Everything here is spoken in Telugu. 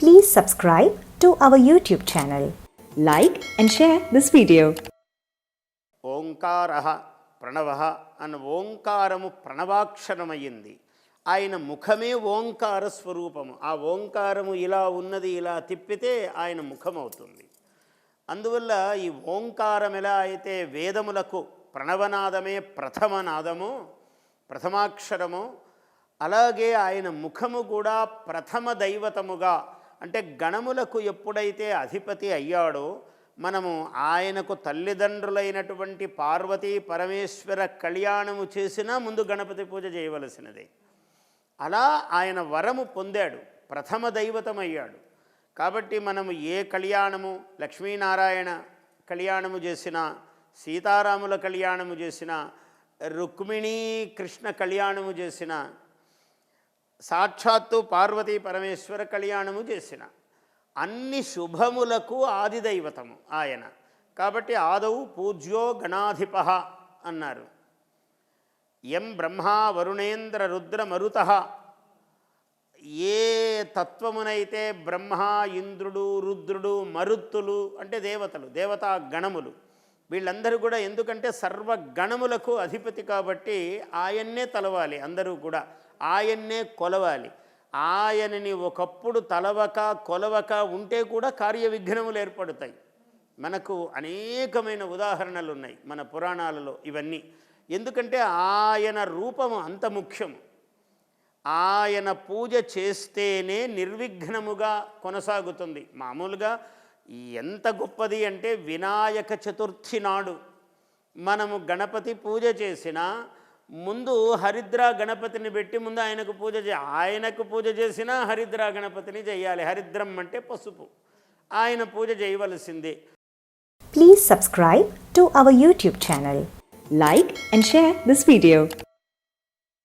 Please subscribe to our YouTube channel. Like and share this video. ఓంకార ప్రణవ అన్న ఓంకారము ప్రణవాక్షరమయ్యింది ఆయన ముఖమే ఓంకార స్వరూపము ఆ ఓంకారము ఇలా ఉన్నది ఇలా తిప్పితే ఆయన ముఖమవుతుంది అందువల్ల ఈ ఓంకారం ఎలా అయితే వేదములకు ప్రణవనాదమే ప్రథమ నాదము ప్రథమాక్షరము అలాగే ఆయన ముఖము కూడా ప్రథమ దైవతముగా అంటే గణములకు ఎప్పుడైతే అధిపతి అయ్యాడో మనము ఆయనకు తల్లిదండ్రులైనటువంటి పార్వతీ పరమేశ్వర కళ్యాణము చేసినా ముందు గణపతి పూజ చేయవలసినదే. అలా ఆయన వరము పొందాడు ప్రథమ దైవతమయ్యాడు. కాబట్టి మనము ఏ కళ్యాణము లక్ష్మీనారాయణ కళ్యాణము చేసినా సీతారాముల కళ్యాణము చేసినా రుక్మిణీ కృష్ణ కళ్యాణము చేసినా సాక్షాత్తు పార్వతీ పరమేశ్వర కళ్యాణము చేసిన. అన్ని శుభములకు ఆదిదైవతము ఆయన. కాబట్టి ఆదౌ పూజ్యో గణాధిప అన్నారు. ఎం బ్రహ్మా వరుణేంద్ర రుద్ర మరుత. ఏ తత్వమునైతే బ్రహ్మ ఇంద్రుడు రుద్రుడు మరుత్తులు అంటే దేవతలు దేవతా గణములు. వీళ్ళందరూ కూడా ఎందుకంటే సర్వ గణములకు అధిపతి కాబట్టి ఆయన్నే తలవాలి అందరూ కూడా. ఆయన్నే కొలవాలి. ఆయనని ఒకప్పుడు తలవక కొలవక ఉంటే కూడా కార్య విఘ్నములు ఏర్పడతాయి. మనకు అనేకమైన ఉదాహరణలు ఉన్నాయి మన పురాణాలలో ఇవన్నీ. ఎందుకంటే ఆయన రూపము అంత ముఖ్యము ఆయన పూజ చేస్తేనే నిర్విఘ్నముగా కొనసాగుతుంది. మామూలుగా ఎంత గొప్పది అంటే వినాయక చతుర్థి నాడు మనము గణపతి పూజ చేసినా ముందు హరిద్రా గణపతిని పెట్టి ముందు ఆయనకు పూజ చే ఆయనకు పూజ చేసినా హరిద్ర గణపతిని చేయాలి. హరిద్రం అంటే పసుపు. ఆయన పూజ చేయవలసిందే. Please subscribe to our YouTube channel like and share this video